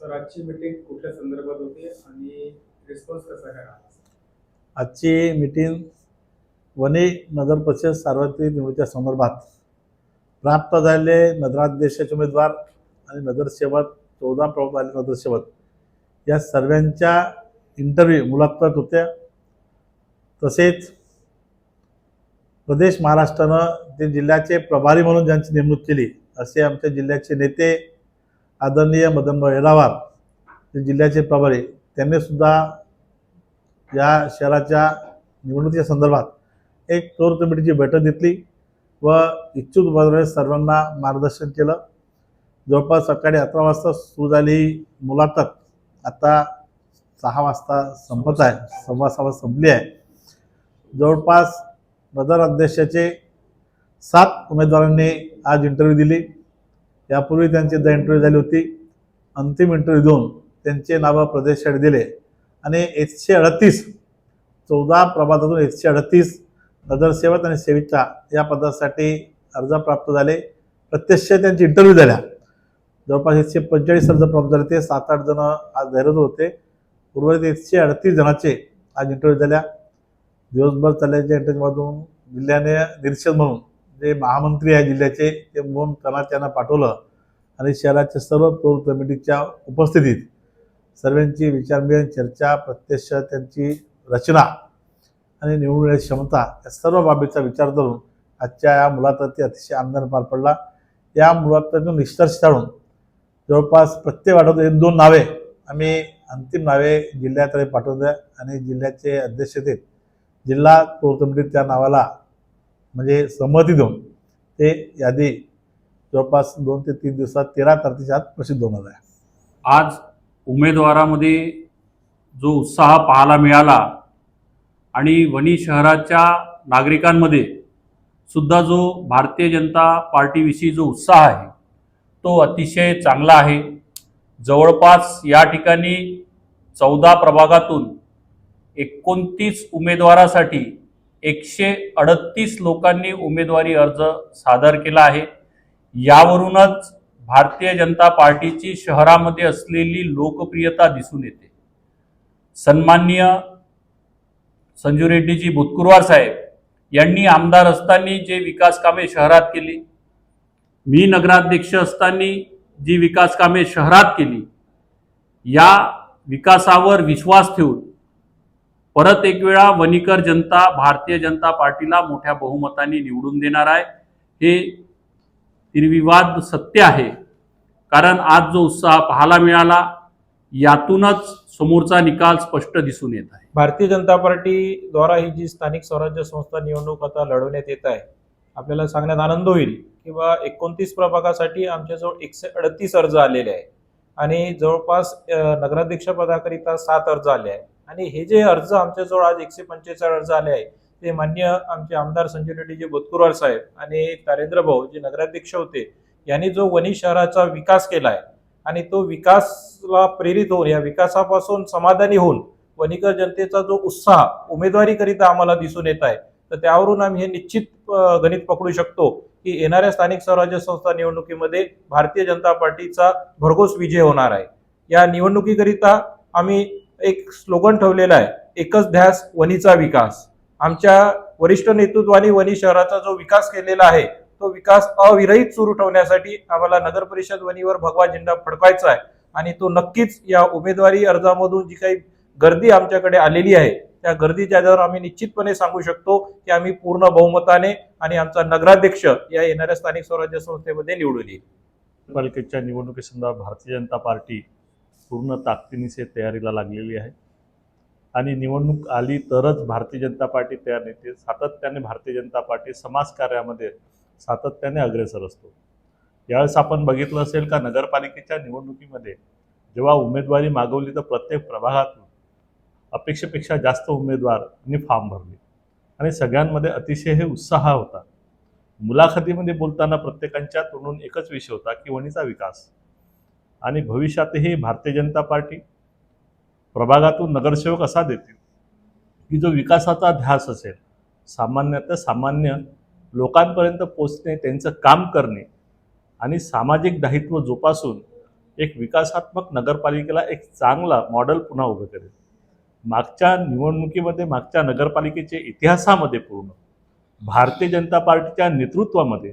Sir आजची meeting कुठल्या संदर्भात होती आणि रिस्पॉन्स कसा काय आजची मीटिंग वने नगर परिषद सार्वत्रिक निवडीच्या संदर्भात. प्राप्त झालेले नगराध्यक्षाचे उमेदवार आणि नगरसेवक चौदा प्रमुख आले नगरसेवक या सर्वांच्या इंटरव्ह्यू मुलाखत होत्या. तसेच प्रदेश महाराष्ट्रानं ते जिल्ह्याचे प्रभारी म्हणून ज्यांची नेमणूक केली असे आमच्या जिल्ह्याचे नेते आदरणीय मदनभाऊ येरावार जिल्ह्याचे प्रभारी त्यांनी सुद्धा या शहराच्या निवडणुकीच्या संदर्भात एक कोर कमिटीची बैठक घेतली व इच्छुक उमेदवारांनी सर्वांना मार्गदर्शन केलं. जवळपास सकाळी अकरा वाजता सुरू झाली मुलाखत. आता सहा वाजता संपत आहे सव्वा सहा वाजता संपली आहे. जवळपास नगर अध्यक्षाचे सात उमेदवारांनी आज इंटरव्ह्यू दिली. यापूर्वी त्यांची एकदा इंटरव्ह्यू झाली होती. अंतिम इंटरव्ह्यू देऊन त्यांचे नावं प्रदेशाकडे दिले. आणि एकशे अडतीस चौदा प्रभातातून एकशे अडतीस नगरसेवक आणि सेविका या पदासाठी अर्ज प्राप्त झाले. प्रत्यक्ष त्यांची इंटरव्ह्यू झाल्या. जवळपास एकशे पंचेचाळीस अर्ज प्राप्त झाले. ते सात आठ जण आज जाहिरात होते. उर्वरित एकशे अडतीस जणांचे आज इंटरव्ह्यू झाल्या. दिवसभर चालल्याच्या इंटरव्ह्यूमधून जिल्ह्याने निरीक्षक म्हणून जे महामंत्री आहे जिल्ह्याचे ते म्हणून त्यांना त्यांना पाठवलं. आणि शहराच्या सर्व कोर कमिटीच्या उपस्थितीत सर्वांची विचारविनिमय चर्चा प्रत्यक्ष त्यांची रचना आणि निवडून येण्याची क्षमता या सर्व बाबीचा विचार करून आजच्या या मुलाखती अतिशय आमदार पार पडला. या मुलाखतीतून निष्कर्ष काढून जवळपास प्रत्येक वाटत एक दोन नावे आम्ही अंतिम नावे जिल्ह्याकडे पाठवल्या आणि जिल्ह्याचे अध्यक्ष ते जिल्हा कोर कमिटीत त्या नावाला म्हणजे संमती देऊन ते यादी जवळपास दोन ते तीन दिवसात तेरा तारखेच्या आत प्रसिद्ध होणार आहे. आज उमेदवारामध्ये जो उत्साह पाहायला मिळाला आणि वणी शहराच्या नागरिकांमध्ये सुद्धा जो भारतीय जनता पार्टीविषयी जो उत्साह आहे तो अतिशय चांगला आहे. जवळपास या ठिकाणी चौदा प्रभागातून एकोणतीस उमेदवारासाठी एकशे अडतीस लोकांनी उमेदवारी अर्ज सादर केला आहे. यावरूनच भारतीय जनता पार्टीची शहरामध्ये असलेली लोकप्रियता दिसून येते. सन्माननीय संजू रेड्डीजी भूतकुरवार साहेब यांनी आमदार असताना जे विकास कामे शहरात केली मी नगराध्यक्ष असताना जी विकास कामे शहरात केली या विकासावर विश्वास ठेवून परत एक वेळा वणिकर जनता भारतीय जनता पार्टीला मोठ्या बहुमताने निवडून देणार आहे. हे निर्विवाद सत्य आहे. कारण आज जो उत्साह पाहायला मिळाला यातूनच समोरचा निकाल स्पष्ट दिसून येत आहे. भारतीय जनता पार्टी द्वारा ही जी स्थानिक स्वराज्य संस्था निवडणूक आता लढवण्यात येत आहे आपल्याला सांगण्यात आनंद होईल किंवा एकोणतीस प्रभागासाठी आमच्याजवळ एकशे अडतीस अर्ज आलेले आहे आणि जवळपास नगराध्यक्षपदाकरिता नगराध्यक्ष पदाकरिता सात अर्ज आले आहे आणि हे जे अर्ज आमच्याजवळ आज एकशे पंचेचाळीस अर्ज आले आहे ते मान्य आमचे आमदार संजय रेड्डीजी बोतकुरवार साहेब आणि तारेंद्र भाऊ जे नगराध्यक्ष होते यांनी जो वणी शहराचा विकास केला आहे आणि तो विकासला प्रेरित होऊन या विकासापासून समाधानी होऊन वणीकर जनतेचा जो उत्साह उमेदवारीकरिता आम्हाला दिसून येत आहे तर त्यावरून आम्ही हे निश्चित गणित पकडू शकतो की येणाऱ्या स्थानिक स्वराज्य संस्था निवडणुकीमध्ये भारतीय जनता पार्टीचा भरघोस विजय होणार आहे. या निवडणुकीकरिता आम्ही एक स्लोगन ठेवलेला आहे एकच ध्यास वणीचा विकास. आमच्या वरिष्ठ नेतृत्वाने वणी शहराचा जो विकास केलेला आहे तो विकास अविरहित सुरू ठेवण्यासाठी आम्हाला नगर परिषद वणीवर भगवा झेंडा फडकायचा आहे आणि तो नक्कीच या उमेदवारी अर्जामधून जी काही गर्दी आमच्याकडे आलेली आहे त्या गर्दीच्या आधारावर आम्ही निश्चितपणे सांगू शकतो की आम्ही पूर्ण बहुमताने आणि आमचा नगराध्यक्ष या येणाऱ्या स्थानिक स्वराज्य संस्थेमध्ये निवडून येईल. पालिकेच्या निवडणुकीसंदर्भात भारतीय जनता पार्टी पूर्ण ताकदीनिशी तयारीला लागलेली आहे. आणि निवडणूक आली तरच भारतीय जनता पार्टी तयार नेते सातत्याने भारतीय जनता पार्टी समाजकार्यामध्ये सातत्याने अग्रेसर असतो. यावेळेस आपण बघितलं असेल का नगरपालिकेच्या निवडणुकीमध्ये जेव्हा उमेदवारी मागवली तर प्रत्येक प्रभागातून अपेक्षेपेक्षा जास्त उमेदवारांनी फॉर्म भरले. आणि सगळ्यांमध्ये अतिशय हे उत्साह होता. मुलाखतीमध्ये बोलताना प्रत्येकांच्या तोंडून एकच विषय होता की वणीचा विकास. आणि भविष्यातही भारतीय जनता पार्टी प्रभागातून नगरसेवक असा देतील की जो विकासाचा ध्यास असेल सामान्यतः सामान्य लोकांपर्यंत पोचणे त्यांचं काम करणे आणि सामाजिक दायित्व जोपासून एक विकासात्मक नगरपालिकेला एक चांगला मॉडेल पुन्हा उभं करेल. मागच्या निवडणुकीमध्ये मागच्या नगरपालिकेच्या इतिहासामध्ये पूर्ण भारतीय जनता पार्टीच्या नेतृत्वामध्ये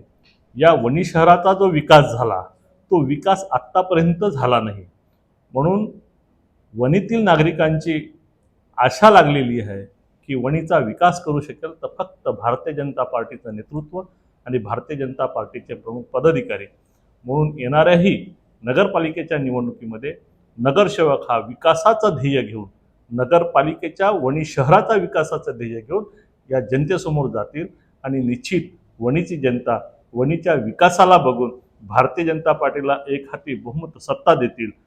या वणी शहराचा जो विकास झाला तो विकास आत्तापर्यंत झाला नाही. म्हणून वणीतील नागरिकांची आशा लागलेली आहे की वणीचा विकास करू शकेल तर फक्त भारतीय जनता पार्टीचं नेतृत्व आणि भारतीय जनता पार्टीचे प्रमुख पदाधिकारी म्हणून येणाऱ्याही नगरपालिकेच्या निवडणुकीमध्ये नगरसेवक हा विकासाचं ध्येय घेऊन नगरपालिकेच्या वणी शहराचा विकासाचं ध्येय घेऊन या जनतेसमोर जातील आणि निश्चित वणीची जनता वणीच्या विकासाला बघून भारतीय जनता पार्टीला एक हाती बहुमत सत्ता देतील.